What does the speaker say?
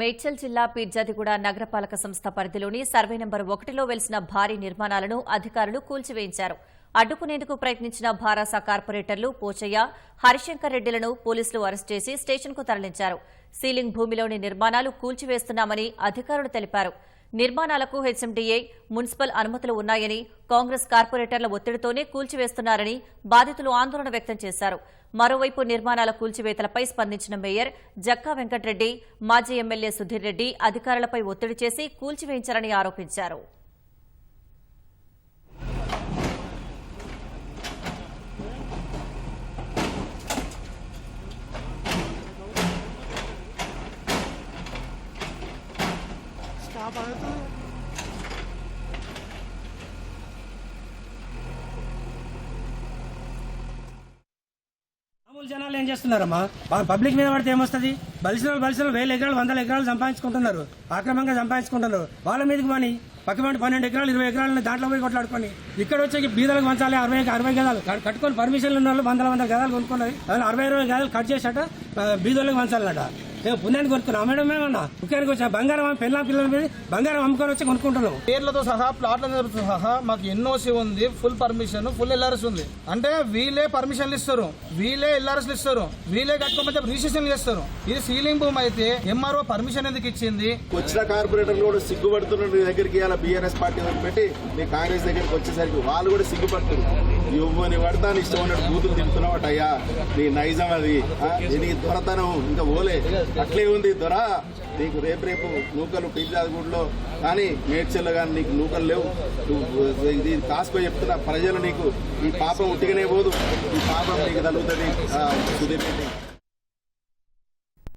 మేడ్చల్ జిల్లా పీర్జాదిగూడ నగరపాలక సంస్థ పరిధిలోని సర్వే నెంబర్ ఒకటిలో వెలిసిన భారీ నిర్మాణాలను అధికారులు కూల్చివేయించారు. అడ్డుకునేందుకు ప్రయత్నించిన భారాస కార్పొరేటర్లు పోచయ్య హరిశంకర్ రెడ్డిలను పోలీసులు అరెస్ట్ చేసి స్టేషన్కు తరలించారు. సీలింగ్ భూమిలోని నిర్మాణాలు కూల్చివేస్తున్నామని అధికారులు తెలిపారు. నిర్మాణాలకు హెచ్ఎండిఏ మున్సిపల్ అనుమతులు ఉన్నాయని కాంగ్రెస్ కార్పొరేటర్ల ఒత్తిడితోనే కూల్చివేస్తున్నారని బాధితులు ఆందోళన వ్యక్తం చేశారు. మరోవైపు నిర్మాణాల కూల్చివేతలపై స్పందించిన మేయర్ జక్కా వెంకట్రెడ్డి మాజీ ఎమ్మెల్యే సుధీర్ రెడ్డి అధికారులపై ఒత్తిడి చేసి కూల్చివేయించారని ఆరోపించారు. స్టాప్ మామూలు జనాలు ఏం చేస్తున్నారమ్మా? పబ్లిక్ మీద పడితే ఏమొస్తుంది? బలిసిన వాళ్ళు బలిసిన వేల ఎకరాలు వందల ఎకరాలు సంపాదించుకుంటున్నారు. అక్రమంగా సంపాదించుకుంటున్నారు. వాళ్ళ మీదకి పని. పక్క పక్కన పన్నెండు ఎకరాలు ఇరవై ఎకరాలు దాంట్లో పోయి కొట్లాడుకొని. ఇక్కడ వచ్చి బీదలకు పంచాలి అరవై అరవై గదాలు. కట్టుకొని పర్మిషన్లు ఉన్న వాళ్ళు వందల వందల గదాలు కొనుక్కున్నది అరవై ఇరవై గదాలు కట్ చేసాట బీదోళ్ళకి పంచాలన్నట నేను పుణ్యానికి కొనుక్కున్నా. మేడం ఏమన్నా ముఖ్యానికి వచ్చా బంగారం పిల్ల పిల్లల మీద బంగారం అమ్ముకొని వచ్చి కొనుక్కుంటున్నాం. పేర్లతో సహా ప్లాట్లతో సహా మాకు ఎన్ఓసి ఉంది ఫుల్ పర్మిషన్ ఫుల్ ఎల్ఆర్ఎస్ ఉంది. అంటే వీళ్ళే పర్మిషన్లు ఇస్తారు. వీళ్ళే ఎల్ఆర్ఎస్ ఇస్తారు. వీళ్ళే కట్టుకోకపోతే రిజిస్ట్రేషన్ చేస్తారు. ఇది సీలింగ్ భూమి అయితే ఎంఆర్ఓ పర్మిషన్ ఎందుకు ఇచ్చింది? వచ్చిన కార్పొరేటర్లు కూడా సిగ్గుపడుతున్నారు దగ్గరికి బీఆర్ఎస్ పార్టీ పెట్టి నీ కాంగ్రెస్ దగ్గరికి వచ్చేసరికి వాళ్ళు కూడా సిగ్గుపడుతున్నారు. ఇవ్వని పడతాను ఇష్టం ఉన్నట్టు బూతులు తింటున్నావు అయ్యా నీ నైజం అది. నీ దొరతనం. ఇంకా ఓలే అట్లే ఉంది దొర. నీకు రేపు రేపు నూకలు పీర్జాదిగూడలో కానీ మేడ్చల్లో కానీ నీకు నూకలు లేవు. ఇది కాసుకో చెప్తున్నా ప్రజలు నీకు. ఈ పాపం ఉట్టిగానే పోదు. ఈ పాపం నీకు తగ్గుతుంది